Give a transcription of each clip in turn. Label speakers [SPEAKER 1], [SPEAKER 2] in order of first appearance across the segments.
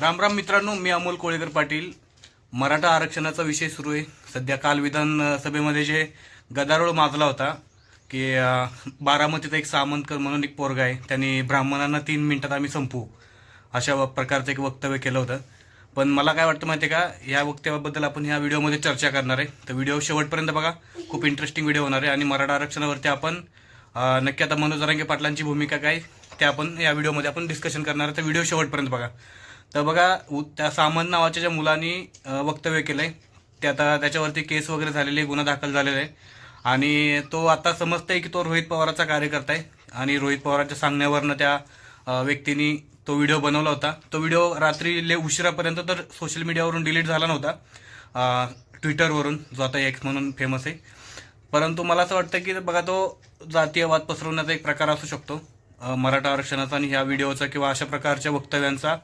[SPEAKER 1] राम राम मित्रांनो मी अमोल कोळेकर पाटील. मराठा आरक्षणाचा विषय सुरू आहे. सध्या काल विधानसभेमध्ये जे गदारोळ माजला होता की बारामतीचा एक सामंतकर म्हणून एक पोरगा आहे. त्यांनी ब्राह्मणांना तीन मिनिटात आम्ही संपू अशा व- प्रकारचं एक वक्तव्य केलं होतं. पण मला काय वाटतं माहिती आहे का या वक्तव्याबद्दल आपण ह्या व्हिडिओमध्ये चर्चा करणार आहे. तर व्हिडिओ शेवटपर्यंत बघा खूप इंटरेस्टिंग व्हिडिओ होणार आहे. आणि मराठा आरक्षणावरती आपण नक्की आता मनोज रंगे पाटलांची भूमिका काय ते आपण या व्हिडिओमध्ये आपण डिस्कशन करणार आहे. तर व्हिडिओ शेवटपर्यंत बघा. तर बघा उ- त्या सामंत नावाच्या ज्या मुलांनी वक्तव्य केलं आहे ते आता त्याच्यावरती केस वगैरे झालेली आहे गुन्हा दाखल झालेला आहे. आणि तो आता समजतंय की तो रोहित पवाराचा कार्यकर्ता आहे आणि रोहित पवारांच्या सांगण्यावरनं त्या व्यक्तीनी तो व्हिडिओ बनवला होता. तो व्हिडिओ रात्री ले उशिरापर्यंत तर सोशल मीडियावरून डिलीट झाला नव्हता. ट्विटरवरून जो आता एक्स म्हणून फेमस आहे. परंतु मला असं वाटतं की बघा तो जातीयवाद पसरवण्याचा एक प्रकार असू शकतो. मराठा आरक्षणाचा आणि ह्या व्हिडिओचा किंवा अशा प्रकारच्या वक्तव्यांचा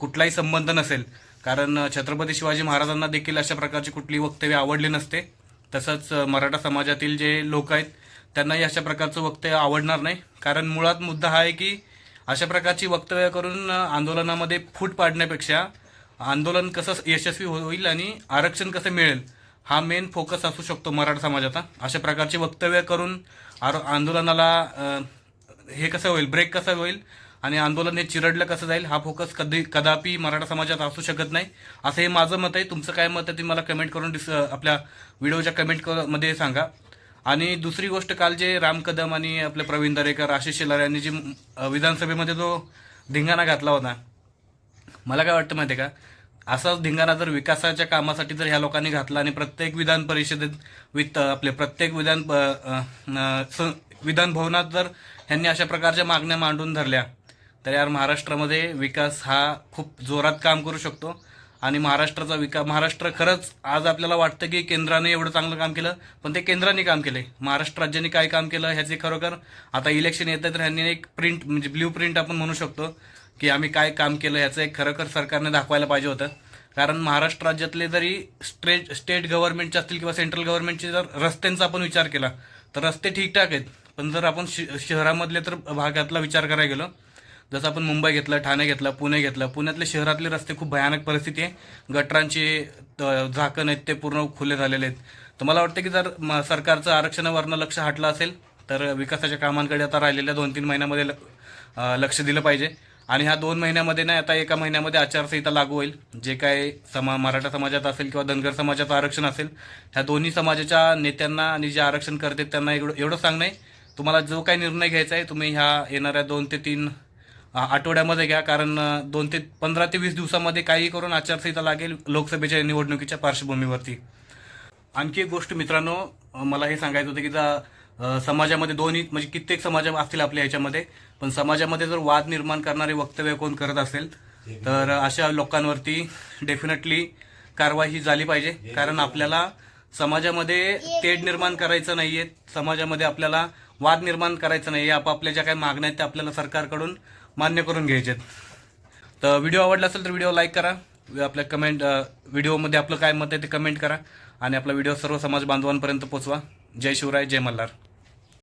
[SPEAKER 1] कुठलाही संबंध नसेल. कारण छत्रपती शिवाजी महाराजांना देखील अशा प्रकारची कुठली वक्तव्य आवडली नसते. तसंच मराठा समाजातील जे लोक आहेत त्यांनाही अशा प्रकारचं वक्तव्य आवडणार नाही. कारण मुळात मुद्दा हा आहे की अशा प्रकारची वक्तव्य करून आंदोलनामध्ये फूट पाडण्यापेक्षा आंदोलन कसं यशस्वी होईल आणि आरक्षण कसं मिळेल हा मेन फोकस असू शकतो मराठा समाजाचा. अशा प्रकारची वक्तव्य करून आर आंदोलनाला हे कसं होईल ब्रेक कसं होईल आणि आंदोलन हे चिरडलं कसं जाईल हा फोकस कधी कदापि मराठा समाजात असू शकत नाही. असं हे माझं मत आहे. तुमचं काय मत आहे ते मला कमेंट करून डिस आपल्या व्हिडिओच्या कमेंटमध्ये सांगा. आणि दुसरी गोष्ट काल जे राम कदम आणि आपले प्रवीण दरेकर आशिष शेलार यांनी जी विधानसभेमध्ये जो धिंगाणा घातला होता मला काय वाटतं माहिती आहे का? असाच धिंगाणा जर विकासाच्या कामासाठी जर ह्या लोकांनी घातला आणि प्रत्येक विधान परिषदेत वित्त आपले प्रत्येक विधान प- विधान भवनात जर ह्यांनी अशा प्रकारच्या मागण्या मांडून धरल्या तर यार महाराष्ट्रामध्ये विकास हा खूप जोरात काम करू शकतो. आणि महाराष्ट्राचा विकास महाराष्ट्र खरंच आज आपल्याला वाटतं की केंद्राने एवढं चांगलं काम केलं पण ते केंद्राने काम केलं महाराष्ट्र राज्याने काय काम केलं ह्याचे खरोखर आता इलेक्शन येतं तर ह्यांनी एक प्रिंट म्हणजे ब्ल्यू प्रिंट आपण म्हणू शकतो की आम्ही काय काम केलं ह्याचं एक खरोखर सरकारने दाखवायला पाहिजे होतं. कारण महाराष्ट्र राज्यातले जरी स्टेट स्टेट गव्हर्नमेंटचे असतील किंवा सेंट्रल गव्हर्नमेंटचे जर रस्त्यांचा आपण विचार केला तर रस्ते ठीकठाक आहेत. पण जर आपण श- शहरामधले तर भागातला विचार करायला गेलो जसं आपण मुंबई घेतलं ठाणे घेतलं पुणे घेतलं पुण्यातले शहरातले रस्ते खूप भयानक परिस्थिती आहे. गटरांचे झाकण आहेत ते पूर्ण खुले झालेले आहेत. तर मला वाटतं की जर म- सरकारचं आरक्षणावरनं लक्ष हटलं असेल तर विकासाच्या कामांकडे आता राहिलेल्या दोन तीन महिन्यामध्ये ल- लक्ष दिलं पाहिजे. आणि ह्या दोन महिन्यामध्ये नाही आता एका महिन्यामध्ये आचारसंहिता लागू होईल. जे काय समा मराठा समाजात असेल किंवा धनगर समाजाचं आरक्षण असेल ह्या दोन्ही समाजाच्या नेत्यांना आणि जे आरक्षण करते त्यांना एवढं एवढं सांगणं आहे. तुम्हाला जो काही निर्णय घ्यायचा आहे तुम्ही ह्या येणाऱ्या दोन ते तीन आठवड्यामध्ये घ्या कारण दोन ते पंधरा ते वीस दिवसामध्ये काही करून आचारसंहिता लागेल लोकसभेच्या निवडणुकीच्या पार्श्वभूमीवरती. आणखी एक गोष्ट मित्रांनो मला हे सांगायचं होतं की जर समाजामध्ये दोन्ही म्हणजे कित्येक समाज असतील आपल्या ह्याच्यामध्ये पण समाजामध्ये जर वाद निर्माण करणारे वक्तव्य कोण करत असेल तर अशा लोकांवरती डेफिनेटली कारवाई ही झाली पाहिजे. कारण आपल्याला समाजामध्ये तेढ निर्माण करायचं नाहीये. समाजामध्ये आपल्याला वाद निर्माण करायचं नाहीये आपापल्या ज्या काही मागण्या आहेत त्या आपल्याला सरकारकडून मान्य करून घ्यायचे आहेत तर व्हिडिओ आवडला असेल तर व्हिडिओ लाईक करा. आपल्या कमेंट व्हिडिओमध्ये आपलं काय मत आहे ते कमेंट करा. आणि आपला व्हिडिओ सर्व समाज बांधवांपर्यंत पोचवा जय शिवराय जय मल्हार.